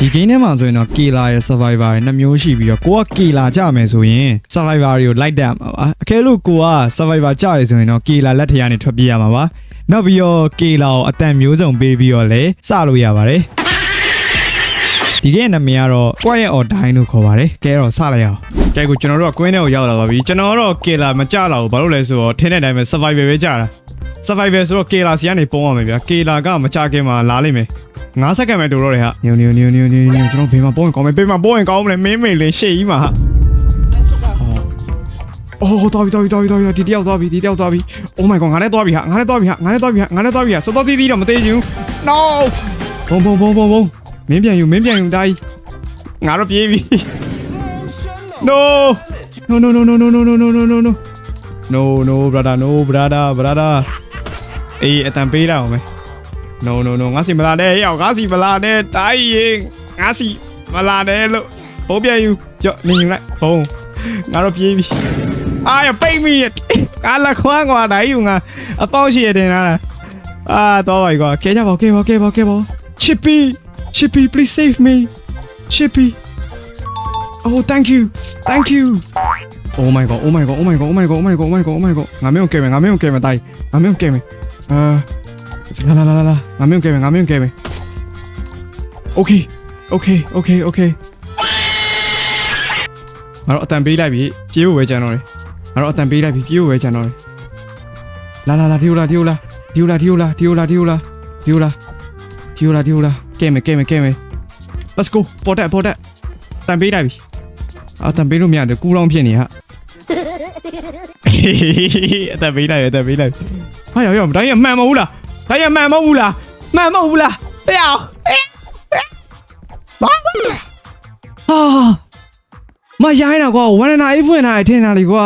ဒီ game ထဲမှာဆိုရင်တော့ Killer ရဲ့ Survivor ရဲ့နှစ်မျိုးရှိပြီးတော့ကိုက Killer ကြမယ်ဆိုရင် Survivor တွေကိုလိုက်တက်ရမှာပါအကယ်လို့ကိုက Survivor ကြရဆိုရင်တော့ Killer လက်ထက်ကနေထွက်ပြေးရမှာပါနောက်ပြီးတော့ Killer ကိုအတန်မျိုးစုံပေးပြီးတော့လည်းစလို့ရပါတယ်ဒီ game နာမည်ကတော့ Quiet or Die လို့ခေါ်ပါတယ်ကဲတော့စလိုက်အောင်ကဲကိုကျွန်တော်တို့က Queen ထဲကိုရောက်လာပါပြီကျွန်တော်ကတော့ Killer မကြတော့ဘူးဘာလို့လဲဆိုတော့ထင်းတဲ့အတိုင်းပဲ Survivor ပဲကြတာ Survivor ဆိုတော့ Killer စီကနေပုံရမယ်ဗျာ Killer ကမကြခင်မှာလာလိမ့်မယ်9စက္ကန့်ပဲတူတော့တယ်ဟာညိုညိုညိုညိုညိုညိုကျွန်တော်ဘေးမှာပုံရင်ကောင်းမယ်ဘေးမှာပုံရင်ကောင်းမလဲမင်းမေလင်းရှေ့ကြီးမှာဟာအော်တော်ပြီတော်ပြီတော်ပြီတော်ပြီဒီတယောက်သွားပြီဒီတယောက်သွားပြီ Oh my god ငါလည်းသွားပြီဟာငါလည်းသွားပြီဟာငါလည်းသွားပြီဟာငါလည်းသွားပြီဟာစောစောတီးတီးတော့မသေးချင်ဘူး No ဘုံဘုံဘုံဘုံဘုံမင်းပြန်ယူမင်းပြန်ယူတိုင်းငါတော့ပြေးပြီ No No no no no no no no no no no no No no brother no brother brother အေးအတန်ပေးလိုက်အောင်မယ် No no no ငါစီမလာနဲ့ရောက်ငါစီမလာနဲ့တိုင်းရင်ငါစီမလာနဲ့လို့ဘုံပြန်ယူကြော့နင်ယူလိုက်ဘုံငါတော့ပြေးပြီအာရပိတ်မိရငါလက်ခွမ်းကွာတိုင်းယူငါအပေါင်းရှိရတင်လာတာအာတော့ပါကွာခဲကြပါခဲပါခဲပါခဲပါ Chippy Chippy please save me Chippy Oh thank you thank you Oh my god oh my god oh my god oh my god oh my god oh my god oh my god ငါမင်းကိုကဲမယ်ငါမင်းကိုကဲမယ်တိုင်းငါမင်းကိုကဲမယ် အာလာလာလာလာငါမင်းကဲမယ်ငါမင်းကဲမယ်โอเคโอเคโอเคโอเคငါတို့အတန်ပေးလိုက်ပြီပြေးဖို့ပဲကြံတော့တယ်ငါတို့အတန်ပေးလိုက်ပြီပြေးဖို့ပဲကြံတော့တယ်လာလာလာဒီယိုလာဒီယိုလာဒီယိုလာဒီယိုလာဒီယိုလာဒီယိုလာဒီယိုလာဒီယိုလာဒီယိုလာကဲမယ်ကဲမယ်ကဲမယ် let's go ပေါ်တက်ပေါ်တက်တန်ပေးလိုက်ပြီအတန်ပေးလို့မရတယ်ကူးလောင်းဖြစ်နေဟာအတန်ပေးလိုက်ရအတန်ပေးလိုက် ဟာရောက်ရောက်တိုင်းရမှန်မဟုတ်လားတိုင်းရမှန်မဟုတ်လားမှန်မဟုတ်လားဟဲ့အောင်ဘာဟာမရိုင်းတာကွာဝန္ဒနာအေးဖွင့်တာထင်တာလေကွာ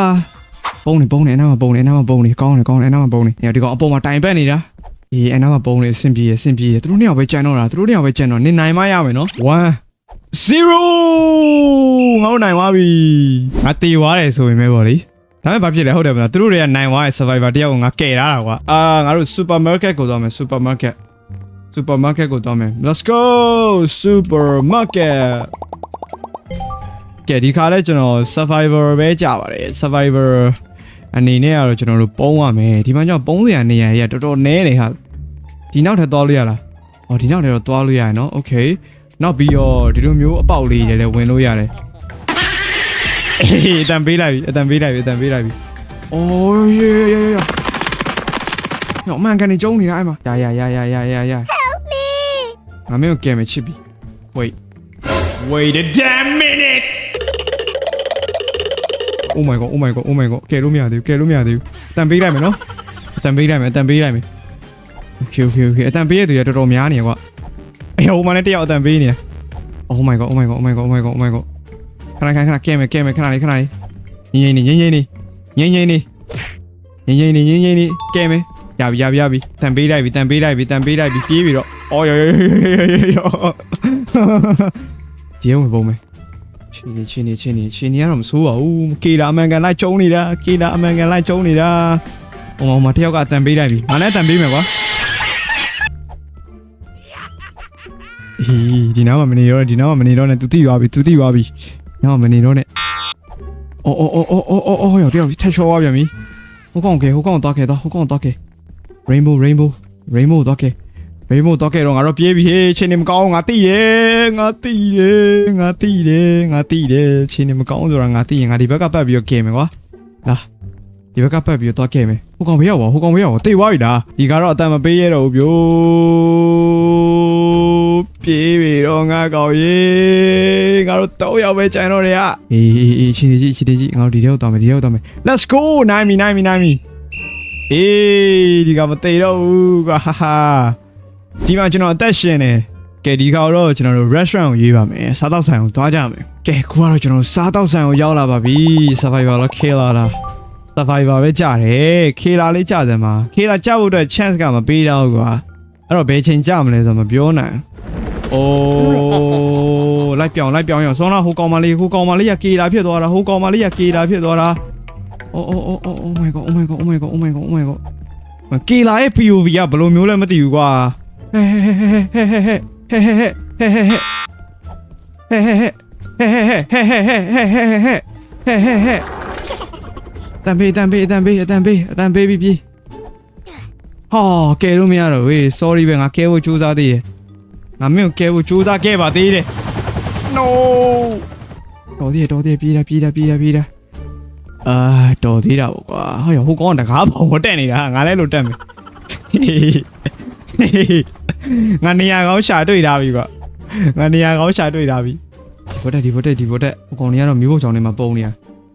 ပုံနေပုံနေအနားမှာပုံနေအနားမှာပုံနေကောင်းတယ်ကောင်းတယ်အနားမှာပုံနေဒီကောင်အပေါ်မှာတိုင်ပက်နေတာအေးအနားမှာပုံနေအဆင်ပြေအဆင်ပြေသူတို့နှစ်ယောက်ပဲကြံတော့တာသူတို့နှစ်ယောက်ပဲကြံတော့နေနိုင်မရမယ်နော်1 0ငါတို့နိုင်သွားပြီငါတေသွားတယ်ဆိုရင်ပဲပေါ့လေ ဒါပေမဲ့ဘာဖြစ်လဲဟုတ်တယ်မလားသူတို့တွေကနိုင်သွားတဲ့ survivor တယောက်ကိုငါကယ်ထားတာကွာအာငါတို့ supermarket ကိုသွားမယ် supermarket supermarket ကိုသွားမယ် let's go supermarket ကဲဒီခါလဲကျွန်တော် survivor ပဲကြာပါတယ် survivor အနေနဲ့ကတော့ကျွန်တော်တို့ပုံးရမယ်ဒီမှာကျတော့ပုံးစရာနေရာကြီးကတော်တော်နည်းနေဟာဒီနောက်ထပ်သွားလို့ရလားအော်ဒီနောက်ထပ်တော့သွားလို့ရတယ်နော် okay နောက်ပြီးတော့ဒီလိုမျိုးအပေါက်လေးတွေလည်းဝင်လို့ရတယ် အေးအတန်ပေးလိုက်ပြီအတန်ပေးလိုက်ပြီအတန်ပေးလိုက်ပြီအိုးရေရေရေရေညောင်မှန်ကန်နေကျုံနေတာအဲ့မှာယာယာယာယာယာယာယာ help me ငါမင်းကိုကဲမယ်ချစ်ပြီ wait wait a damn minute Oh my god oh my god oh my god ကဲလို့မရသေးဘူးကဲလို့မရသေးဘူးအတန်ပေးလိုက်မယ်နော်အတန်ပေးလိုက်မယ်အတန်ပေးလိုက်မယ် Okay okay okay အတန်ပေးရတဲ့တော်တော်များနေကွာအေးဟိုမှာလည်းတယောက်အတန်ပေးနေတယ် Oh my god oh my god oh my god oh my god oh my god ခဏခဏခဏကဲမယ်ကဲမယ်ခဏလေးခဏလေးငိမ့်ငိမ့်နေငိမ့်ငိမ့်နေငိမ့်ငိမ့်နေငိမ့်ငိမ့်နေငိမ့်ငိမ့်နေကဲမယ်ရပြီရပြီရပြီတန်ပေးလိုက်ပြီတန်ပေးလိုက်ပြီတန်ပေးလိုက်ပြီပြေးပြီတော့အော်ရော်ရော်ရော်ဒီအောင်ပုံမယ်ချင်းနေချင်းနေချင်းနေချင်းနေကတော့မဆိုးပါဘူးကေလာအမန်ကန်လိုက်ကျုံနေတာကေလာအမန်ကန်လိုက်ကျုံနေတာဟိုမှာတယောက်ကအတန်ပေးလိုက်ပြီငါလည်းအတန်ပေးမယ်ကွာဟီးဒီနောက်မှာမနေတော့နဲ့ဒီနောက်မှာမနေတော့နဲ့ तू တိသွားပြီ तू တိသွားပြီ နောက်မှာမနေတော့နဲ့အော်အော်အော်အော်အော်အော်ရောက်တယောက်ထက်ချောသွားပြန်ပြီဟိုကောင်ကဲဟိုကောင်တော့ကဲတော့ဟိုကောင်တော့ကဲ rainbow rainbow rainbow တော့ကဲ rainbow တော့ကဲတော့ငါတော့ပြေးပြီဟေးချင်းနေမကောင်းငါတိတယ်ငါတိတယ်ငါတိတယ်ငါတိတယ်ချင်းနေမကောင်းဆိုတာငါတိရင်ငါဒီဘက်ကပတ်ပြီးတော့ကဲမယ်ကွာလာ ဒီဘက်ကပတ်ပြီးတော့ကဲမယ်ဟိုကောင်ဘေးရောက်ပါဟိုကောင်ဘေးရောက်ပါတိတ်သွားပြီလားဒီကတော့အတန်မပေးရတော့ဘူးဗျိုးပြေးပြီတော့ငါကောင်ရေးငါတို့တော့ရောက်ပဲကြံတော့တယ်ဟာအေးအေးအေးချင်းနေကြီးချင်းနေကြီးငါတို့ဒီထဲကိုသွားမယ်ဒီထဲကိုသွားမယ် let's go နိုင်ပြီနိုင်ပြီနိုင်ပြီအေးဒီကမတိတ်တော့ဘူးကွာဟာဟာဒီမှာကျွန်တော်အသက်ရှင်နေကဲဒီခါတော့ကျွန်တော်တို့ restaurant ကိုရေးပါမယ်စားတောက်ဆိုင်ကိုသွားကြမယ်ကဲခုကတော့ကျွန်တော်စားတောက်ဆိုင်ကိုရောက်လာပါပြီ survivor လား killer လား survivor ပဲကြတယ် killer လေးကြတယ်မှာ killer ကြဖို့အတွက် chance ကမပေးတော့ဘူးကွာအဲ့တော့ဘယ်ချိန်ကြမလဲဆိုတော့မပြောနိုင်အိုးလိုက်ပြောင်းလိုက်ပြောင်းရအောင်ဆောင်းလာဟိုကောင်မလေးဟိုကောင်မလေးက killer ဖြစ်သွားတာဟိုကောင်မလေးက killer ဖြစ်သွားတာအိုးအိုးအိုးအိုး oh my god oh my god oh my god oh my god oh my god ကီလာရဲ့ POV ကဘယ်လိုမျိုးလဲမသိဘူးကွာဟဲဟဲဟဲဟဲဟဲဟဲဟဲဟဲဟဲဟဲဟဲဟဲ့ဟဲ့ဟဲ့ဟဲ့ဟဲ့ဟဲ့ဟဲ့ဟဲ့ဟဲ့ဟဲ့ဟဲ့ဟဲ့ဟဲ့ဟဲ့ဟဲ့ တန်ပေးတန်ပေးတန်ပေးတန်ပေးတန်ပေးပြီးပြီဟာကဲလို့မရတော့ဝေး sorry ပဲငါကဲဖို့ကြိုးစားသေးတယ်ငါမင်းကိုကဲဖို့ကြိုးစားခဲ့ပါသေးတယ် no တော်သေးတယ်တော်သေးတယ်ပြေးတာပြေးတာပြေးတာပြေးတာအာတော်သေးတာပေါ့ကွာဟောဟိုကောင်ကတကားပုံမတက်နေတာငါလည်းလို့တက်မယ်ငါနေရာကောင်းရှာတွေ့တာပြီကွာငါနေရာကောင်းရှာတွေ့တာပြီဒီဘက်တက်ဒီဘက်တက်ဒီဘက်တက်ဟိုကောင်တွေကတော့မျိုးဖို့ချောင်းနေမှာပုံနေရ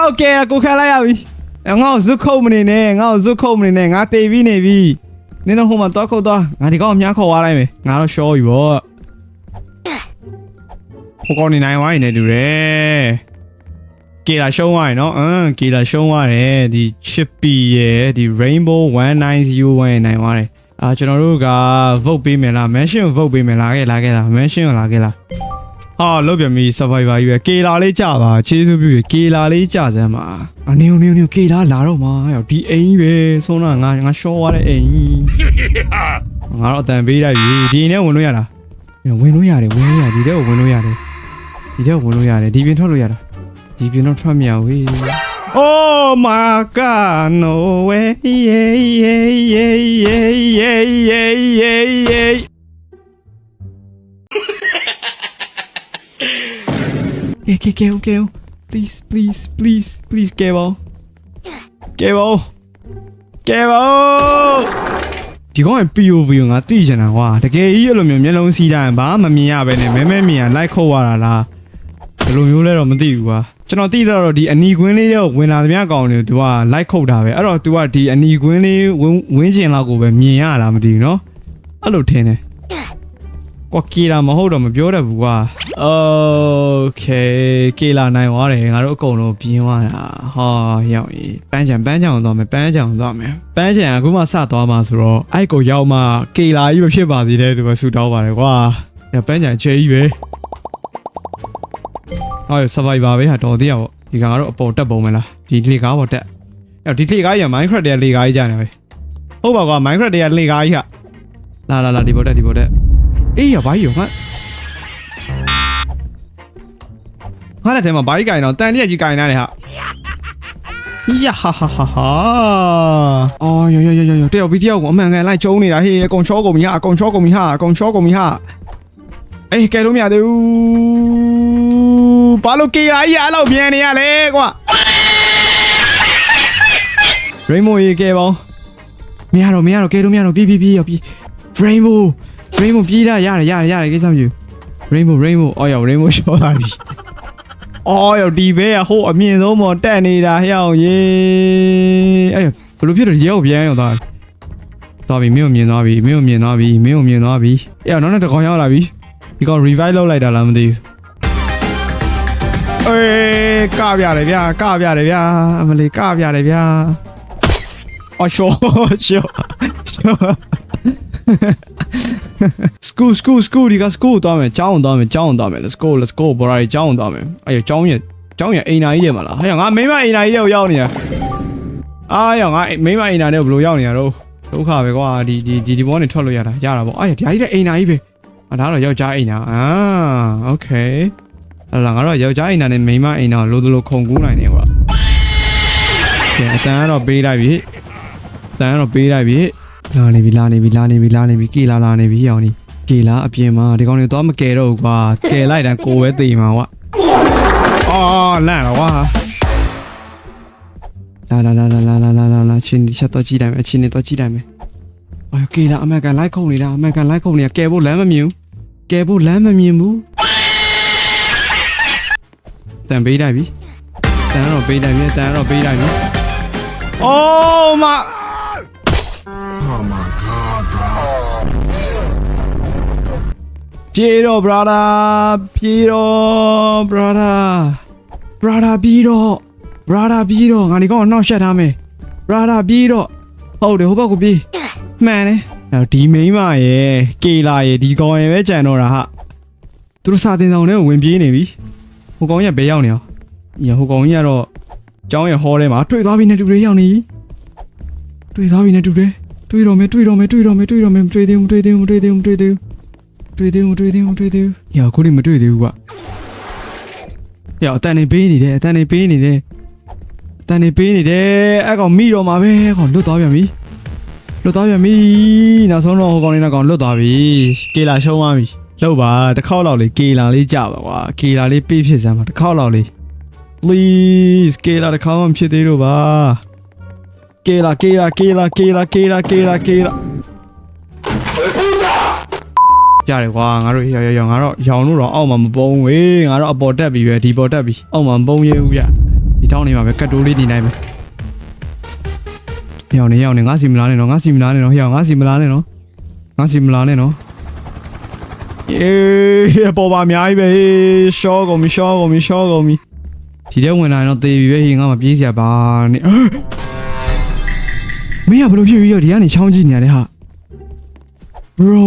က်ကဲကိုခံလိုက်ရပြီငါ့ကိုဇွတ်ခုတ်မနေနဲ့ငါ့ကိုဇွတ်ခုတ်မနေနဲ့ငါတေးပြီးနေပြီနင်းတော့ဟိုမှာတော့ခုတ်တော့ငါဒီကောင်အများခေါ်သွားလိုက်မယ်ငါတော့ရှောပြီဗောဟိုကောင်နေနိုင်ဝိုင်းနေတူတယ်ကေလာရှုံးသွားရယ်နော်အမ်ကေလာရှုံးသွားတယ်ဒီ chippy ရယ်ဒီ rainbow 1901နိုင်သွားတယ်အာကျွန်တော်တို့က vote ပေးမယ်လား mention ကို vote ပေးမယ်လားခဲ့လားခဲ့လား mention ကိုလားခဲ့လား ဟာလုတ်ပြန်ပြီ survivor ကြီးပဲကေလာလေးကြပါချေးစုပြုကေလာလေးကြစမ်းပါအနေုံနေုံနေကေလာလာတော့မှာဟဲ့ဒီအိမ်ကြီးပဲဆုံးတော့ငါငါရှော့သွားတဲ့အိမ်ကြီးငါတော့အတန်ပေးလိုက်ပြီဒီအိမ်နဲ့ဝင်လို့ရလားဝင်လို့ရတယ်ဝင်လို့ရဒီတဲ့ကိုဝင်လို့ရတယ်ဒီတော့ဝင်လို့ရတယ်ဒီပြင်ထွက်လို့ရတာဒီပြင်တော့ထွက်မရဘူး Oh my god no way yeah yeah yeah yeah yeah yeah yeah ကဲကဲကဲကဲ please please please please ကဲပါကဲပါကဲပါဒီကောင်က POV ကိုငါသိချင်တာကွာတကယ်ကြီးအဲ့လိုမျိုးမျက်လုံးစီးတိုင်းဘာမှမမြင်ရပဲနဲ့မဲမဲမြင်ရလိုက်ခုတ်ရတာလား ဘယ်လိုမျိုးလဲတော့မသိဘူးကွာကျွန်တော်သိတာတော့ဒီအနီကွင်းလေးတော့ဝင်လာသမျှကောင်တွေသူကလိုက်ခုတ်တာပဲအဲ့တော့ तू ကဒီအနီကွင်းလေးဝင်းဝင်းကျင်လောက်ကိုပဲမြင်ရလားမသိဘူးเนาะအဲ့လိုထင်တယ် ကွာကီလာမဟုတ်တော့မပြောတတ်ဘူးကွာโอเคကီလာနိုင်သွားတယ်ငါတို့အကုန်လုံးပြင်းသွားတာဟာရောက်ရေပန်းချံပန်းချံအောင်သွားမယ်ပန်းချံအောင်သွားမယ်ပန်းချံကအခုမှစသွားမှာဆိုတော့အဲ့ကိုရောက်မှကီလာကြီးမဖြစ်ပါစေတဲ့သူကဆူတောင်းပါတယ်ကွာညပန်းချံချဲကြီးပဲ ဟော survivor ပဲဟာတော်သေးရပေါ့ဒီကောင်ကတော့အပေါ်တက်ပုံမလားဒီလေကားပေါ်တက်အဲ့ဒီလေကားကြီးက Minecraft တည်းလေကားကြီးကြာနေပဲဟုတ်ပါကွာ Minecraft တည်းလေကားကြီးဟာလာလာလာဒီပေါ်တက်ဒီပေါ်တက် အေးရဘာကြီးရောငါငါလက်ထဲမှာဘာကြီးကင်တော့တန်တရက်ကြီးကင်နေတယ်ဟာ呀哈哈哈哈！哦哟哟哟哟哟，这有 video 我们该来揪你了，嘿，讲笑讲咪哈，讲笑讲咪哈，讲笑讲咪哈。哎，该录咩的？ဘာလို့ကြေးလာကြီးအဲ့လိုမြန်နေရလဲကွာရိမိုရေကဲပေါင်းမရတော့မရတော့ကဲလို့မရတော့ပြေးပြေးပြေးရောက်ပြေးရိမို Rainbow ပြေးတာရတယ်ရတယ်ရတယ်ကိစ္စမရှိဘူး Rainbow Rainbow အော်ရော Rainbow ရှော့လာပြီအော်ရောဒီဘဲကဟိုအမြင့်ဆုံးပေါ်တက်နေတာဟဲ့အောင်ရေအဲ့ဘယ်လိုဖြစ်တော့ရဲကိုပြန်ရောက်သွားသွားပြီမင်းကိုမြင်သွားပြီမင်းကိုမြင်သွားပြီမင်းကိုမြင်သွားပြီအဲ့တော့နောက်တစ်ခေါက်ရောက်လာပြီဒီကောင် revive လုပ်လိုက်တာလားမသိဘူးအေးကပြရတယ်ဗျာကပြရတယ်ဗျာအမလေးကပြရတယ်ဗျာအော်ရှောရှောရှော စကူစကူစကူဒီကစကူတော့မယ်ကျောင်းတော့မယ်ကျောင်းတော့မယ် let's go let's go ဘော်ရီကျောင်းတော့မယ်အဲ့ကျောင်းရကျောင်းရအိမ်နာကြီးတယ်မလားဟဲ့ငါမိမအိမ်နာကြီးတွေကိုရောက်နေရအားရငါမိမအိမ်နာတွေကိုဘယ်လိုရောက်နေရတော့ဒုက္ခပဲကွာဒီဒီဒီဒီဘောနေထွက်လို့ရတာရတာပေါ့အဲ့ဒီကြီးတဲ့အိမ်နာကြီးပဲအာဒါတော့ယောက်ျားအိမ်နာအာโอเค အဲ့လာငါတို့ကယောက်ျားအိမ်နာနဲ့မိန်းမအိမ်နာကိုလိုလိုခုံကူးနိုင်တယ်ကွာကဲအတန်ကတော့ပေးလိုက်ပြီအတန်ကတော့ပေးလိုက်ပြီ လာနေပြီလာနေပြီလာနေပြီလာနေပြီကေလာလာနေပြီအောင်ဒီကေလာအပြင်မှာဒီကောင်တွေတော့မကယ်တော့ဘူးကွာကယ်လိုက်တန်းကိုယ်ပဲသိမှာကွာအော်လန့်တော့ကွာလာလာလာလာလာလာလာလာလာချင်းဒီချက်တော့ကြည့်လိုက်မယ်ချင်းနေတော့ကြည့်လိုက်မယ်အော်ကေလာအမေကန်လိုက်ခုံနေတာအမေကန်လိုက်ခုံနေတာကယ်ဖို့လမ်းမမြင်ဘူးကယ်ဖို့လမ်းမမြင်ဘူးတန်ပေးလိုက်ပြီတန်တော့ပေးလိုက်ပြီတန်တော့ပေးလိုက်ပြီ Oh my ပြေတော့ brother ပြေတော့ brother brother ပြေတော့ brother ပြေတော့ငါဒီကောင်ကိုနှောက်ရှက်ထားမယ် brother ပြေတော့ဟုတ်တယ်ဟိုဘက်ကိုပြေးမှန်တယ်အဲ့တော့ဒီမိန်းမရဲ့ကေလာရဲ့ဒီကောင်ရဲ့ပဲကြံတော့တာဟာသူတို့စာတင်ဆောင်ထဲကိုဝင်ပြေးနေပြီဟိုကောင်ကြီးကဘယ်ရောက်နေအောင်ညဟိုကောင်ကြီးကတော့ကျောင်းရဲ့ဟောထဲမှာတွေ့သွားပြီနဲ့တူတွေရောက်နေပြီတွေ့သွားပြီနဲ့တူတွေတွေ့တော့မယ်တွေ့တော့မယ်တွေ့တော့မယ်တွေ့တော့မယ်မတွေ့သေးဘူးမတွေ့သေးဘူးမတွေ့သေးဘူးမတွေ့သေးဘူး တွေ့သေးဘူးတွေ့သေးဘူးတွေ့သေးဘူး။ညာကိုလေးမတွေ့သေးဘူးကွ။ညာအတန်နေပေးနေတယ်အတန်နေပေးနေတယ်အတန်နေပေးနေတယ်အဲ့ကောင်မိတော့မှာပဲအဲ့ကောင်လွတ်သွားပြန်ပြီ။လွတ်သွားပြန်ပြီ။နောက်ဆုံးတော့ဟိုကောင်လေးနဲ့ကောင်လွတ်သွားပြီ။ကေလာရှုံးသွားပြီ။လောက်ပါတစ်ခေါက်လောက်လေးကေလာလေးကြပါကွာ။ကေလာလေးပြေးဖြစ်စမ်းပါတစ်ခေါက်လောက်လေး။ please ကေလာတစ်ခေါက်မှမဖြစ်သေးတော့ပါ။ကေလာကေလာကေလာကေလာကေလာကေလာကေလာ ကြတယ်ကွာငါတို့ရောင်ရောင်ငါတို့ရောင်လို့တော့အောက်မှာမပုံဝေးငါတို့အပေါ်တက်ပြီပဲဒီပေါ်တက်ပြီအောက်မှာမပုံရဘူးဗျဒီတောင်းနေမှာပဲကတ်တိုးလေးနေနိုင်မယ်ရောင်နေရောင်နေငါစီမလာနဲ့နော်ငါစီမလာနဲ့နော်ဟောင်ငါစီမလာနဲ့နော်ငါစီမလာနဲ့နော်အေးပေါ်ပါအများကြီးပဲရှော့ကုန်ပြီရှော့ကုန်ပြီရှော့ကုန်ပြီဒီတဲ့ဝင်လာရင်တော့သေပြီပဲဟေးငါမပြေးစရာပါနဲ့မင်းကဘယ်လိုဖြစ်ပြီးတော့ဒီကနေချောင်းကြည့်နေရလဲဟာ bro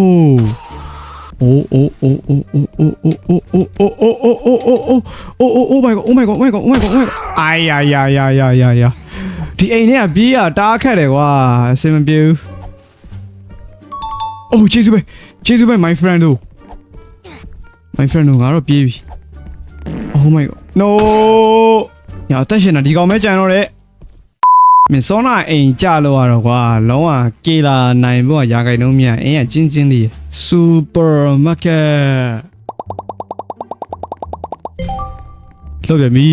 Oh oh oh oh oh oh oh oh oh oh oh oh oh oh oh oh oh my god oh my god oh my god oh my god oh my god အိုင်ယာယာယာယာယာယာဒီအိမ်ထဲကပြေးရတားခတ်တယ်ကွာအစင်မပြေဘူး Oh ကျေးဇူးပဲကျေးဇူးပဲ my friend တို့ my friend တို့ငါတော့ပြေးပြီ Oh my god no ညာတက်ရှင်တာဒီကောင်မဲကြံတော့တဲ့ မင်းစောနာအိမ်ကြလို့ရတော့ကွာလုံးဝကေလာနိုင်ဖို့ရာခိုင်နှုန်းမြတ်အင်းကကျင်းကျင်းလေး supermarket လောက်ပြမီ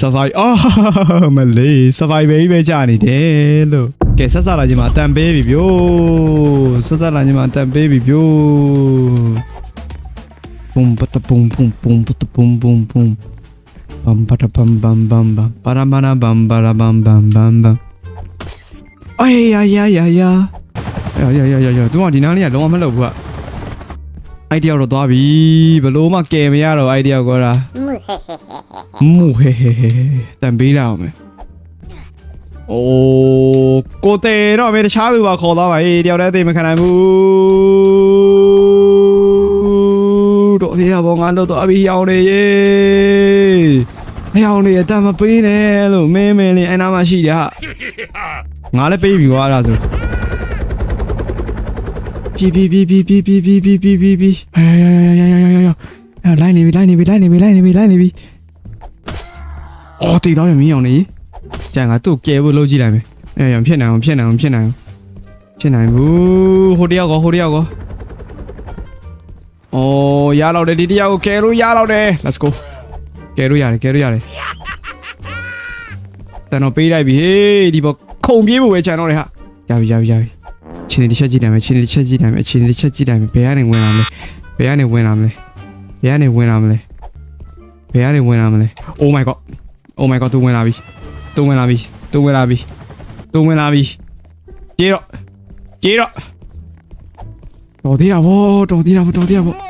survive အော်မလေး survive ပဲကြာနေတယ်လို့ကဲဆက်စားလာခြင်းမှာအတန်ပေးပြီဗျို့ဆက်စားလာခြင်းမှာအတန်ပေးပြီဗျို့ boom bata boom boom boom bata boom boom boom bam bata bam bam bam bam para para bam para bam bam bam bam အေးယာယာယာယာယာယာယာယာသူကဒီနားလေးကလုံးဝမလုပ်ဘူးကအိုက်ဒီယာတော့သွားပြီဘလို့မှကယ်မရတော့အိုက်ဒီယာကောတာမူဟေဟေဟေတန်ပေးလာအောင်မယ်အိုးကိုတေတော့မေတခြားသူပါခေါ်သွားပါဟေးတယောက်တည်းသိမခံနိုင်ဘူးတော့ဒီကဘောငါတော့တော့အဘီရောင်းနေရေ အရောင်းနေအတမ်းမပေးနဲ့လို့မင်းမင်းလေးအနာမရှိတယ်ဟာငါလည်းပေးပြီကွာအဲ့ဒါဆိုပြီပြီပြီပြီပြီပြီပြီပြီပြီပြီပြီဟဲ့ရရရရရရအဲ့လိုက်နေပြီလိုက်နေပြီလိုက်နေပြီလိုက်နေပြီလိုက်နေပြီအော်တေတော့ရမင်းအောင်နေကြံကသူ့ကဲဖို့လုပ်ကြည့်လိုက်မယ်အဲ့ရဖြစ်နိုင်အောင်ဖြစ်နိုင်အောင်ဖြစ်နိုင်အောင်ဖြစ်နိုင်ဘူးဟိုတယောက်ကောဟိုတယောက်ကောအော်ရတော့တယ်ဒီတယောက်ကိုကဲလို့ရတော့တယ် let's go ကဲလို့ရတယ်ကဲလို့ရတယ်တန်တော့ပေးလိုက်ပြီဟေးဒီဘောခုံပြေးဖို့ပဲခြံတော့တယ်ဟာရပြီရပြီရပြီချင်းတစ်ချက်ကြည့်တယ်မယ်ချင်းတစ်ချက်ကြည့်တယ်မယ်ချင်းတစ်ချက်ကြည့်တယ်မယ်ဘယ်ကနေဝင်လာမလဲဘယ်ကနေဝင်လာမလဲဘယ်ကနေဝင်လာမလဲဘယ်ကနေဝင်လာမလဲ Oh my god Oh my god သူဝင်လာပြီသူဝင်လာပြီသူဝင်လာပြီသူဝင်လာပြီကြေးတော့ကြေးတော့တော်သေးတာဗောတော်သေးတာဗောတော်သေးတာဗော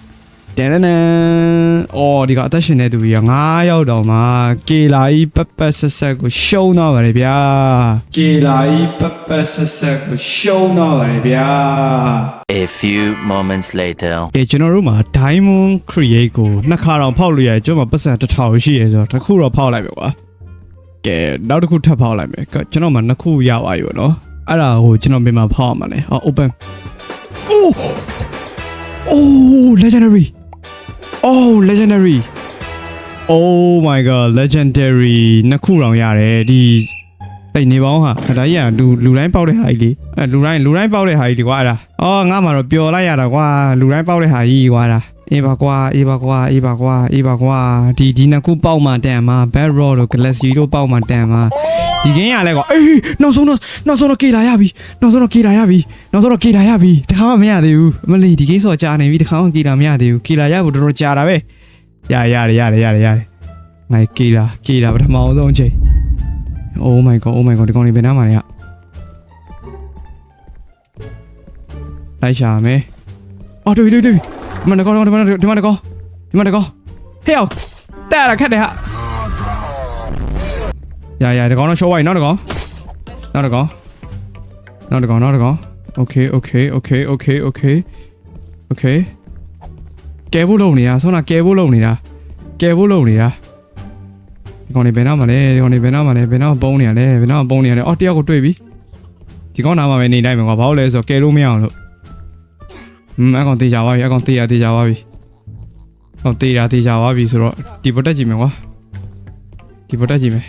တန်တန်အော်ဒီကအသက်ရှင်နေသူကြီးက9ရောက်တော့မှကေလာဤပပဆက်ဆက်ကိုရှုံးတော့ပါတယ်ဗျာကေလာဤပပဆက်ဆက်ကိုရှုံးတော့ပါတယ်ဗျာ A few moments later. အဲကျွန်တော်တို့မှာ Diamond Create ကိုနှစ်ခါတော့ဖောက်လို့ရတယ်ကျွန်တော်မှာပတ်စံတစ်ထောင်ရှိရဲဆိုတော့တစ်ခုတော့ဖောက်လိုက်ပဲကွာကဲနောက်တစ်ခုထပ်ဖောက်လိုက်မယ်ကဲကျွန်တော်မှာနှစ်ခုရပါပြီပေါ့နော်အဲ့ဒါကိုကျွန်တော်ပြင်မှာဖောက်ရမှာလေဟော open oh oh legendary oh legendary oh my god legendary နှစ်ခုတောင်ရတယ်ဒီအဲ့နေပေါင်းဟာဒါကြီးကလူလူတိုင်းပေါက်တဲ့ဟာကြီးလေအဲလူတိုင်းလူတိုင်းပေါက်တဲ့ဟာကြီးဒီကွာအဲ့ဒါအော်ငါမှတော့ပျော်လိုက်ရတာကွာလူတိုင်းပေါက်တဲ့ဟာကြီးကွာဒါ အေးပါကွာအေးပါကွာအေးပါကွာအေးပါကွာဒီဒီနှစ်ခုပေါက်မှတန်မှာ bad raw တို့ glassy တို့ပေါက်မှတန်မှာဒီကင်းရလဲကွာအေးနောက်ဆုံးတော့နောက်ဆုံးတော့ကေလာရပြီနောက်ဆုံးတော့ကေလာရပြီနောက်ဆုံးတော့ကေလာရပြီတခါမှမရသေးဘူးအမလီဒီကင်းဆော်ကြာနေပြီတခါမှကေလာမရသေးဘူးကေလာရဖို့တော်တော်ကြာတာပဲရရရတယ်ရတယ်ရတယ်ရတယ်ငါကေလာကေလာပထမအောင်ဆုံးအချိန် Oh my god oh my god ဒီကောင်လေးဘယ်နားမှာလဲဟာလိုက်ရှာမယ်အော်တွေ့ပြီတွေ့ပြီတွေ့ပြီ ဒီမှာတကောဒီမှာဒီမှာတကောဒီမှာတကောဟေ့အောင်တဲ့ရခက်တယ်ဟာရရတကောတော့ရှော့ဝိုင်းနောက်တကောနောက်တကောနောက်တကောနောက်တကော Okay okay okay okay okay okay ကဲဖို့လုံနေတာဆောနာကဲဖို့လုံနေတာကဲဖို့လုံနေတာဒီကောင်နေဘယ်နာမှာလဲဒီကောင်နေဘယ်နာမှာလဲဘယ်နာမှာပုံးနေရလဲဘယ်နာမှာပုံးနေရလဲအော်တယောက်ကိုတွေ့ပြီဒီကောင်နာမှာပဲနေတိုင်းပဲကွာဘာလို့လဲဆိုတော့ကဲလို့မရအောင်လို့ อืมအကောင်တေးကြပါပြီအကောင်တေးရတေးကြပါပြီအကောင်တေးရတေးကြပါပြီဆိုတော့ဒီပေါ်တက်ကြည့်မယ်ကွာဒီပေါ်တက်ကြည့်မယ်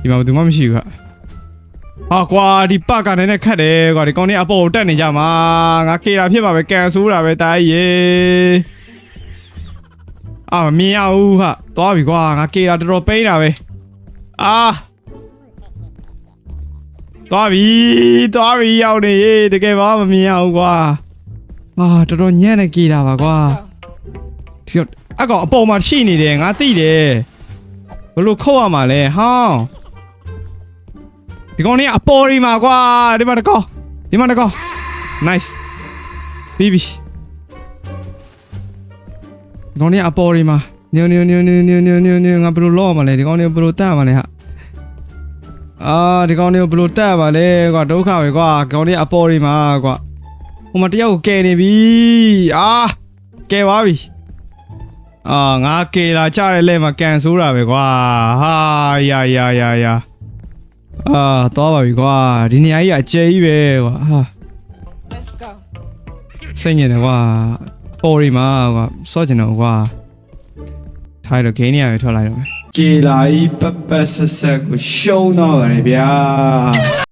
ဒီမှာဘယ်သူမှမရှိဘူးဟာကွာဒီပတ်ကနေနဲ့ခတ်တယ်ကွာဒီကောင်နေအပေါ်ကိုတက်နေကြမှာငါကေတာဖြစ်မှာပဲကန်ဆိုးတာပဲတားကြီးရေအာမမြင်ရဘူးဟာသွားပြီကွာငါကေတာတော်တော်ပိန်းတာပဲအာသွားပြီသွားပြီရောက်နေရေတကယ်ဘာမှမမြင်ရဘူးကွာ အာတော်တော်ညံ့နေကေတာပါကွာဒီတော့အကောင်အပေါ်မှာရှိနေတယ်ငါသိတယ်ဘယ်လိုခုတ်ရမှာလဲဟောင်းဒီကောင်နေအပေါ်ဒီမှာကွာဒီမှာတကောဒီမှာတကော nice ပြီးပြီဒီကောင်လေးအပေါ်တွေမှာညွညွညွညွညွညွညွညွငါဘယ်လိုလော့ရမှာလဲဒီကောင်လေးဘယ်လိုတတ်ရမှာလဲဟာအာဒီကောင်လေးဘယ်လိုတတ်ရမှာလဲကွာဒုက္ခပဲကွာဒီကောင်လေးအပေါ်တွေမှာကွာ ဟိုမှာတယောက်ကိုကယ်နေပြီအာကယ်သွားပြီအာငါကယ်လာကြတဲ့လက်မှာကန်ဆိုးတာပဲကွာဟာယာယာယာယာအာတော့ပါပြီကွာဒီနေရာကြီးအကျယ်ကြီးပဲကွာဟာ Let's go. စိတ်ညစ်တယ်ကွာပေါ်ရီမှာကွာစော့ကျင်တော့ကွာထားရတော့ဂိမ်းနေရပဲထွက်လိုက်တော့မယ်ကေလာဤပပဆက်ဆက်ကိုရှုံးတော့ပါတယ်ဗျာ